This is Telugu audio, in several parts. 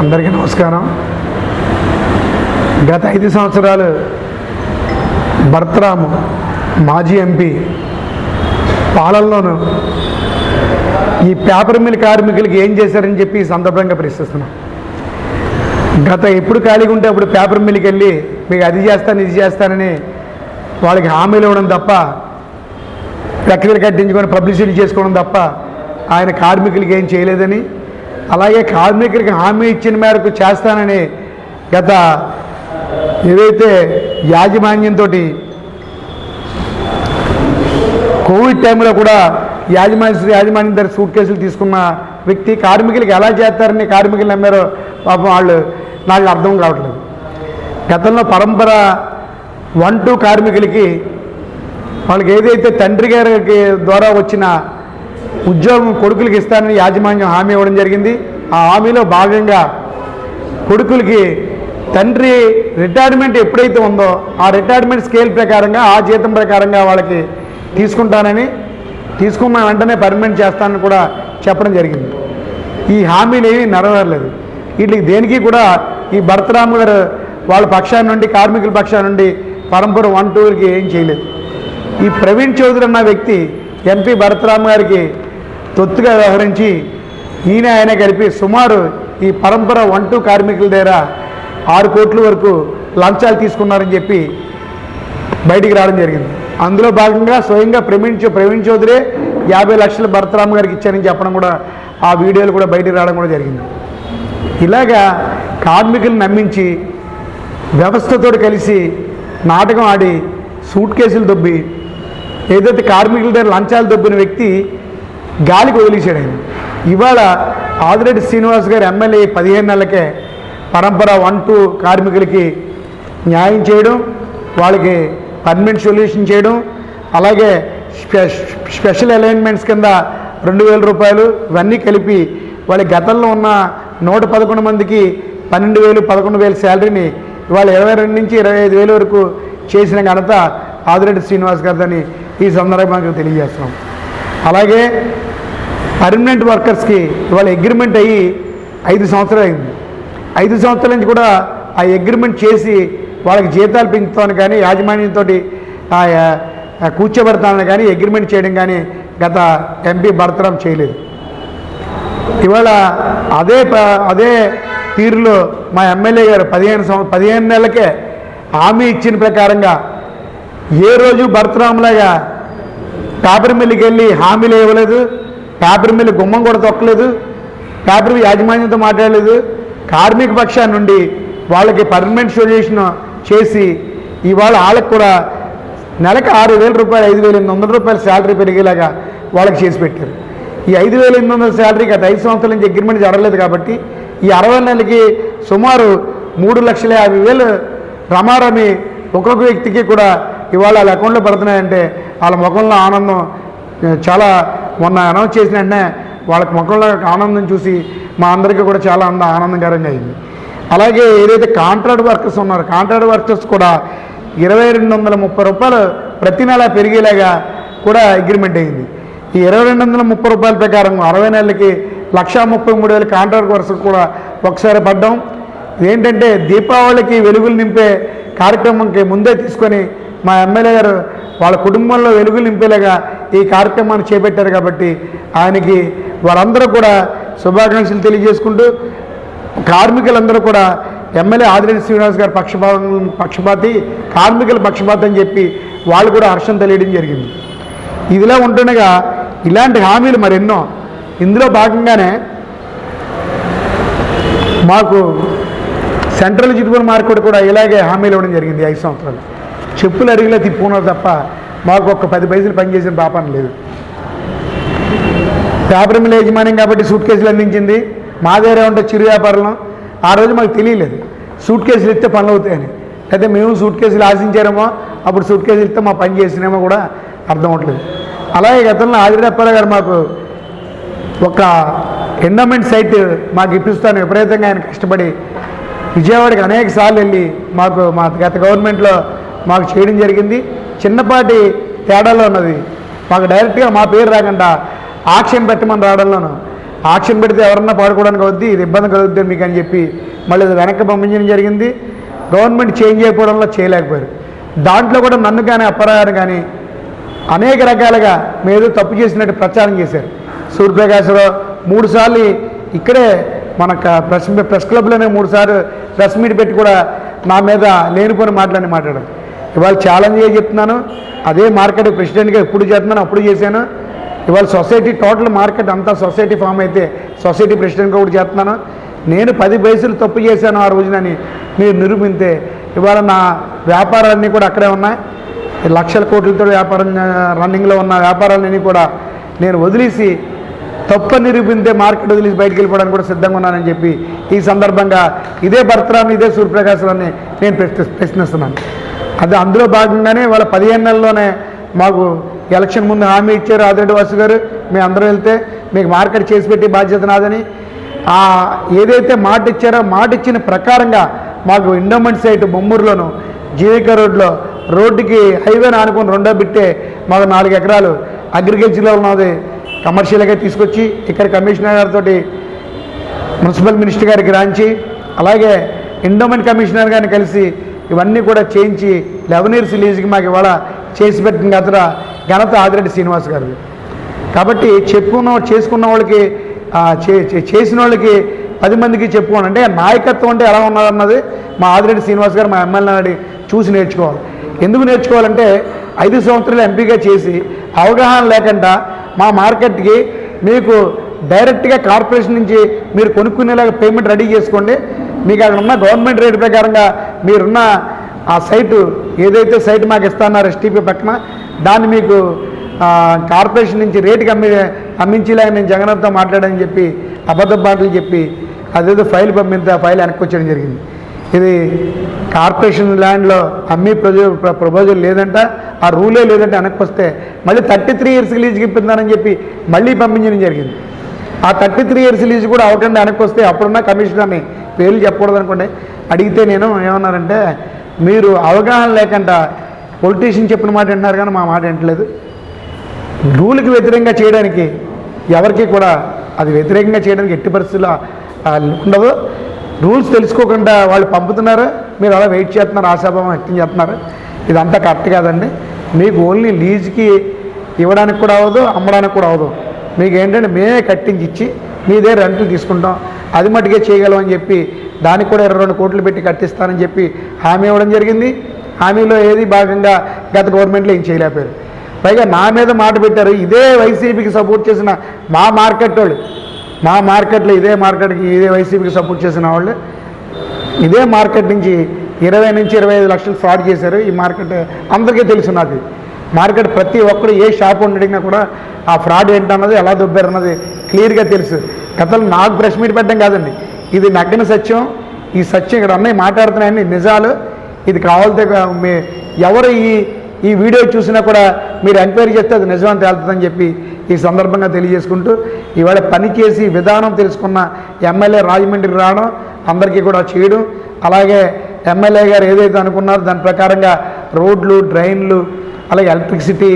అందరికీ నమస్కారం. గత ఐదు సంవత్సరాలు భర్తరాము మాజీ ఎంపీ పాలనలోను ఈ పేపర్ మిల్ కార్మికులకి ఏం చేశారని చెప్పి ఈ సందర్భంగా ప్రశ్నిస్తున్నాం. గత ఎప్పుడు ఖాళీగా ఉంటే అప్పుడు పేపర్ మిల్కి వెళ్ళి మీకు అది చేస్తాను ఇది చేస్తానని వాళ్ళకి హామీలు ఇవ్వడం తప్ప ప్రక్రియలు కట్టించుకొని పబ్లిసిటీ చేసుకోవడం తప్ప ఆయన కార్మికులకి ఏం చేయలేదని అలాగే కార్మికులకి హామీ ఇచ్చిన మేరకు చేస్తానని గత ఏదైతే యాజమాన్యంతో కోవిడ్ టైంలో కూడా యాజమాన్య యాజమాన్యం దగ్గర సూట్ కేసులు తీసుకున్న వ్యక్తి కార్మికులకి ఎలా చేస్తారని కార్మికులు నమ్మారో పాపం వాళ్ళు నాకు అర్థం కావట్లేదు. గతంలో పరంపర వన్ టూ కార్మికులకి వాళ్ళకి ఏదైతే తండ్రి గారికి ద్వారా వచ్చిన ఉద్యోగం కొడుకులకి ఇస్తానని యాజమాన్యం హామీ ఇవ్వడం జరిగింది. ఆ హామీలో భాగంగా కొడుకులకి తండ్రి రిటైర్మెంట్ ఎప్పుడైతే ఉందో ఆ రిటైర్మెంట్ స్కేల్ ప్రకారంగా ఆ జీతం ప్రకారంగా వాళ్ళకి తీసుకుంటానని తీసుకున్న వెంటనే పర్మనెంట్ చేస్తానని కూడా చెప్పడం జరిగింది. ఈ హామీలు ఏమీ నెరవేరలేదు. వీటికి దేనికి కూడా ఈ భరతరామ్ గారు వాళ్ళ పక్షాన్ని నుండి కార్మికుల పక్షాన్ని నుండి పరంపర వన్ టూర్కి ఏం చేయలేదు. ఈ ప్రవీణ్ చౌదరి అన్న వ్యక్తి ఎంపీ భరతరామ్ గారికి తొత్తుగా వ్యవహరించి ఈయన ఆయన కలిపి సుమారు ఈ పరంపర వన్ టూ కార్మికుల దగ్గర ఆరు కోట్ల వరకు లంచాలు తీసుకున్నారని చెప్పి బయటికి రావడం జరిగింది. అందులో భాగంగా స్వయంగా ప్రవీణ్ ప్రవీణ్ చౌదరి యాభై లక్షలు భరతరామ్ గారికి ఇచ్చారని చెప్పడం కూడా ఆ వీడియోలు కూడా బయటికి రావడం కూడా జరిగింది. ఇలాగా కార్మికులను నమ్మించి వ్యవస్థతో కలిసి నాటకం ఆడి సూట్ కేసులు దొబ్బి ఏదైతే కార్మికుల దగ్గర లంచాలు దొబ్బిన వ్యక్తి గాలికి వదిలేశాడు ఆయన. ఇవాళ ఆదిరెడ్డి శ్రీనివాస్ గారు ఎమ్మెల్యే పదిహేను నెలలకే పరంపర వన్ టూ కార్మికులకి న్యాయం చేయడం వాళ్ళకి పర్మనెంట్ సొల్యూషన్ చేయడం అలాగే స్పెషల్ అలైన్మెంట్స్ కింద రెండు వేల రూపాయలు ఇవన్నీ కలిపి వాళ్ళ గతంలో ఉన్న నూట పదకొండు మందికి పన్నెండు వేలు పదకొండు వేలు శాలరీని ఇవాళ ఇరవై రెండు నుంచి ఇరవై ఐదు వేల వరకు చేసిన ఘనత ఆదిరెడ్డి శ్రీనివాస్ గారిదని ఈ సందర్భంగా తెలియజేస్తున్నాం. అలాగే పర్మనెంట్ వర్కర్స్కి ఇవాళ అగ్రిమెంట్ అయ్యి ఐదు సంవత్సరాలు అయింది. ఐదు సంవత్సరాల నుంచి కూడా ఆ అగ్రిమెంట్ చేసి వాళ్ళకి జీతాలు పెంచుతాను కానీ యాజమాన్యంతో కూర్చోబెడతానని కానీ అగ్రిమెంట్ చేయడం కానీ గత ఎంపీ భరతరాం చేయలేదు. ఇవాళ అదే అదే తీరులో మా ఎమ్మెల్యే గారు పదిహేను సంవ పదిహేను నెలలకే హామీ ఇచ్చిన ప్రకారంగా ఏ రోజు భరతరాములాగా పేపర్ మిల్లుకి వెళ్ళి హామీలు ఇవ్వలేదు. పేపర్ మిల్లు గుమ్మం కూడా తొక్కలేదు. పేపర్ యాజమాన్యంతో మాట్లాడలేదు. కార్మిక పక్షాన్ని నుండి వాళ్ళకి పర్మనెంట్ సొల్యూషన్ చేసి ఇవాళ వాళ్ళకి కూడా నెలకు ఆరు వేల రూపాయలు ఐదు వేల ఎనిమిది వందల రూపాయలు శాలరీ పెరిగేలాగా వాళ్ళకి చేసి పెట్టారు. ఈ ఐదు వేల ఎనిమిది వందల శాలరీ గత ఐదు సంవత్సరాల నుంచి అగ్రిమెంట్ జరగలేదు కాబట్టి ఈ అరవై నెలకి సుమారు మూడు లక్షల యాభై వేలు రమారమి ఒక్కొక్క వ్యక్తికి కూడా ఇవాళ వాళ్ళ అకౌంట్లో పడుతున్నాయంటే వాళ్ళ ముఖంలో ఆనందం చాలా మొన్న అనౌన్స్ చేసిన వెంటనే వాళ్ళకి ముఖంలో ఆనందం చూసి మా అందరికీ కూడా చాలా అంద ఆనందకరంగా అయింది. అలాగే ఏదైతే కాంట్రాక్ట్ వర్కర్స్ ఉన్నారో కాంట్రాక్ట్ వర్కర్స్ కూడా ఇరవై రెండు వందల ముప్పై రూపాయలు ప్రతి నెల పెరిగేలాగా కూడా అగ్రిమెంట్ అయింది. ఈ ఇరవై రెండు వందల ముప్పై రూపాయల ప్రకారం అరవై నెలలకి లక్షా ముప్పై మూడు వేల కాంట్రాక్ట్ వర్కర్స్ కూడా ఒకసారి పడ్డాం. ఏంటంటే దీపావళికి వెలుగులు నింపే కార్యక్రమంకి ముందే తీసుకొని మా ఎమ్మెల్యే గారు వాళ్ళ కుటుంబంలో వెలుగులు నింపేలాగా ఈ కార్యక్రమాన్ని చేపట్టారు కాబట్టి ఆయనకి వారందరూ కూడా శుభాకాంక్షలు తెలియజేసుకుంటూ కార్మికులందరూ కూడా ఎమ్మెల్యే ఆదిరెడ్డి శ్రీనివాస్ గారు పక్షపాతం పక్షపాతి కార్మికుల పక్షపాతం అని చెప్పి వాళ్ళు కూడా హర్షం తెలియడం జరిగింది. ఇదిలా ఉంటుండగా ఇలాంటి హామీలు మరెన్నో. ఇందులో భాగంగానే మాకు సెంట్రల్ చిరుపూర్ మార్కెట్ కూడా ఇలాగే హామీలు ఇవ్వడం జరిగింది ఐదు సంవత్సరాలు. చెప్పులు అరిగిలా తిప్పుకున్నారు తప్ప మాకు ఒక్క పది పైసలు పనిచేసిన పాపం లేదు. పేపర్ మిల్ కాబట్టి సూట్ కేసులు అందించింది. మా దగ్గర ఉంటే చిరు వ్యాపారంలో ఆ రోజు మాకు తెలియలేదు. సూట్ కేసులు ఇస్తే పనులు అవుతాయని. అయితే మేము సూట్ కేసులు ఆశించారేమో అప్పుడు సూట్ కేసులు ఇస్తే మా పని చేసినేమో కూడా అర్థం అవట్లేదు. అలాగే గతంలో ఆదిరప్పారావు గారు మాకు ఒక ఎండోమెంట్ సైట్ మాకు ఇప్పిస్తాను. విపరీతంగా ఆయన కష్టపడి విజయవాడకి అనేక సార్లు వెళ్ళి మాకు మా గత గవర్నమెంట్లో మాకు చేయడం జరిగింది. చిన్నపాటి తేడాలో ఉన్నది. మాకు డైరెక్ట్గా మా పేరు రాకుండా ఆక్షన్ పెట్టమని రావడంలోను. ఆక్షన్ పెడితే ఎవరన్నా పాడుకోవడానికి అవుద్ది ఇది ఇబ్బంది కలుగుతుంది మీకు అని చెప్పి మళ్ళీ అది వెనక్కి పంపించడం జరిగింది. గవర్నమెంట్ చేంజ్ అయిపోవడంలో చేయలేకపోయారు. దాంట్లో కూడా నన్ను కానీ అప్పరాగారు కానీ అనేక రకాలుగా మీరు తప్పు చేసినట్టు ప్రచారం చేశారు. సూర్యప్రకాశ్రావు మూడు సార్లు ఇక్కడే మన ప్రెస్ ప్రెస్ క్లబ్లోనే మూడు సార్లు ప్రెస్ మీట్ పెట్టి కూడా నా మీద లేనిపోని మాట్లాడి మాట్లాడారు. ఇవాళ ఛాలెంజ్గా చెప్తున్నాను? అదే మార్కెట్ ప్రెసిడెంట్గా ఎప్పుడు చేస్తున్నాను అప్పుడు చేశాను. ఇవాళ సొసైటీ టోటల్ మార్కెట్ అంతా సొసైటీ ఫామ్ అయితే సొసైటీ ప్రెసిడెంట్గా కూడా చేస్తున్నాను. నేను పది పైసలు తప్పు చేశాను ఆ రోజునని మీరు నిరూపితే ఇవాళ నా వ్యాపారాలన్నీ కూడా అక్కడే ఉన్నాయి. లక్షల కోట్లతో వ్యాపారం రన్నింగ్లో ఉన్న వ్యాపారాలన్నీ కూడా నేను వదిలేసి తప్పు నిరూపితే మార్కెట్ వదిలేసి బయటికి వెళ్ళిపోవడానికి కూడా సిద్ధంగా ఉన్నానని చెప్పి ఈ సందర్భంగా ఇదే భర్తరాన్ని ఇదే సూర్యప్రకాశాన్ని నేను ప్రశ్ని ప్రశ్నిస్తున్నాను. అది అందులో భాగంగానే వాళ్ళ పదిహేను నెలల్లోనే మాకు ఎలక్షన్ ముందు హామీ ఇచ్చారు ఆదిరెడ్డి వాసు గారు. మేము అందరం వెళ్తే మీకు మార్కెట్ చేసి పెట్టి బాధ్యత నాదని. ఆ ఏదైతే మాట ఇచ్చారో మాట ఇచ్చిన ప్రకారంగా మాకు ఇండోమెంట్ సైట్ బొమ్మూరులోను జీవిక రోడ్లో రోడ్డుకి హైవే ఆనుకొని రెండో బిట్టే మాకు నాలుగు ఎకరాలు అగ్రికల్చర్లో ఉన్నది కమర్షియల్గా తీసుకొచ్చి ఇక్కడ కమిషనర్ గారితో మున్సిపల్ మినిస్టర్ గారికి రాంచి అలాగే ఎండోమెంట్ కమిషనర్ గారిని కలిసి ఇవన్నీ కూడా చేయించి లెవెన్ ఇయర్స్ లీజుకి మాకు ఇవాళ చేసి పెట్టిన గత ఘనత ఆదిరెడ్డి శ్రీనివాస్ గారు కాబట్టి చెప్పుకున్న చేసుకున్న వాళ్ళకి చేసిన వాళ్ళకి పది మందికి చెప్పుకోండి. అంటే నాయకత్వం అంటే ఎలా ఉన్నదన్నది మా ఆదిరెడ్డి శ్రీనివాస్ గారు మా ఎమ్మెల్యే నాడి చూసి నేర్చుకోవాలి. ఎందుకు నేర్చుకోవాలంటే ఐదు సంవత్సరాలు ఎంపీగా చేసి అవగాహన లేకుండా మా మార్కెట్కి మీకు డైరెక్ట్గా కార్పొరేషన్ నుంచి మీరు కొనుక్కునేలాగా పేమెంట్ రెడీ చేసుకోండి. మీకు అక్కడ ఉన్న గవర్నమెంట్ రేట్ ప్రకారంగా మీరున్న ఆ సైటు ఏదైతే సైట్ మాకు ఇస్తాన్నారో ఎస్టీపీ పక్కన దాన్ని మీకు కార్పొరేషన్ నుంచి రేటుకి అమ్మి అమ్మించేలాగా నేను జగన్తో మాట్లాడని చెప్పి అబద్ధ మాటలు చెప్పి అదేదో ఫైల్ పంపితే ఆ ఫైల్ వెనక్కి వచ్చేయడం జరిగింది. ఇది కార్పొరేషన్ ల్యాండ్లో అమ్మి ప్రజ ప్రపోజల్ లేదంట ఆ రూలే లేదంటే వెనక్కి వస్తే మళ్ళీ థర్టీ త్రీ ఇయర్స్ లీజ్కి ఇప్పిందానని చెప్పి మళ్ళీ పంపించడం జరిగింది. ఆ థర్టీ త్రీ ఇయర్స్ లీజ్ కూడా అవ్వకుండా వెనక్కి వస్తే అప్పుడున్న కమిషనర్ని పేర్లు చెప్పకూడదు అనుకోండి. అడిగితే నేను ఏమన్నారంటే మీరు అవగాహన లేకుండా పొలిటీషియన్ చెప్పిన మాట వింటున్నారు కానీ మా మాట వింటలేదు. రూల్కి వ్యతిరేకంగా చేయడానికి ఎవరికి కూడా అది వ్యతిరేకంగా చేయడానికి ఎట్టి పరిస్థితుల్లో ఉండదు. రూల్స్ తెలుసుకోకుండా వాళ్ళు పంపుతున్నారు. మీరు అలా వెయిట్ చేస్తున్నారు ఆశాభావం వ్యక్తం చేస్తున్నారు. ఇదంతా కరెక్ట్ కాదండి. మీకు ఓన్లీ లీజ్కి ఇవ్వడానికి కూడా అవ్వదు అమ్మడానికి కూడా అవ్వదు. మీకు ఏంటంటే మేమే కట్టించి ఇచ్చి మీదే రెంట్లు తీసుకుంటాం. అది మట్టుకే చేయగలం అని చెప్పి దానికి కూడా ఇరవై రెండు కోట్లు పెట్టి కట్టిస్తానని చెప్పి హామీ ఇవ్వడం జరిగింది. హామీలో ఏది భాగంగా గత గవర్నమెంట్లో ఏం చేయలేకపోయారు. పైగా నా మీద మాట పెట్టారు. ఇదే వైసీపీకి సపోర్ట్ చేసిన మా మార్కెట్ వాళ్ళు. మా మార్కెట్లో ఇదే మార్కెట్కి ఇదే వైసీపీకి సపోర్ట్ చేసిన వాళ్ళు. ఇదే మార్కెట్ నుంచి ఇరవై నుంచి ఇరవై ఐదు లక్షలు ఫ్రాడ్ చేశారు. ఈ మార్కెట్ అందరికీ తెలుసు నాకు. మార్కెట్ ప్రతి ఒక్కరు ఏ షాప్ అడిగినా కూడా ఆ ఫ్రాడ్ ఏంటన్నది ఎలా దొబ్బారు అన్నది క్లియర్గా తెలుసు. కథలు నాకు బ్రష్ మీట్ పెట్టడం కాదండి. ఇది నగ్గిన సత్యం. ఈ సత్యం ఇక్కడ అన్నయ్య మాట్లాడుతున్నాయని నిజాలు. ఇది కావాలితే మీ ఎవరు ఈ ఈ వీడియో చూసినా కూడా మీరు ఎంక్వైరీ చేస్తే అది నిజమని తేలుతుందని చెప్పి ఈ సందర్భంగా తెలియజేసుకుంటూ ఇవాళ పని చేసి విధానం తెలుసుకున్న ఎమ్మెల్యే రాజమండ్రి రావడం అందరికీ కూడా చేయడం. అలాగే ఎమ్మెల్యే గారు ఏదైతే అనుకున్నారో దాని ప్రకారంగా రోడ్లు డ్రైన్లు అలాగే ఎలక్ట్రిసిటీ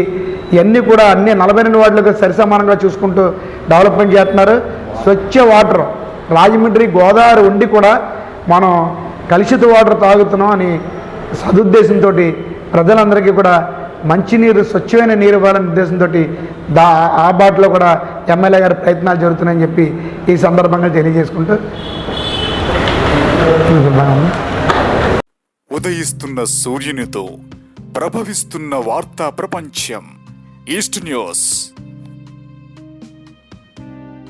ఇవన్నీ కూడా అన్ని నలభై రెండు వార్డులకు సరిసమానంగా చూసుకుంటూ డెవలప్మెంట్ చేస్తున్నారు. స్వచ్ఛ వాటర్ రాజమండ్రి గోదావరి ఉండి కూడా మనం కలుషిత వాటర్ తాగుతున్నాం అని సదుద్దేశంతో ప్రజలందరికీ కూడా మంచినీరు స్వచ్ఛమైన నీరు ఇవ్వాలనే ఉద్దేశంతో దా ఆ బాటలో కూడా ఎమ్మెల్యే గారి ప్రయత్నాలు జరుగుతున్నాయని చెప్పి ఈ సందర్భంగా తెలియజేసుకుంటూ. ఉదయిస్తున్న సూర్యునితో ప్రభవిస్తున్న వార్తా ప్రపంచం. East news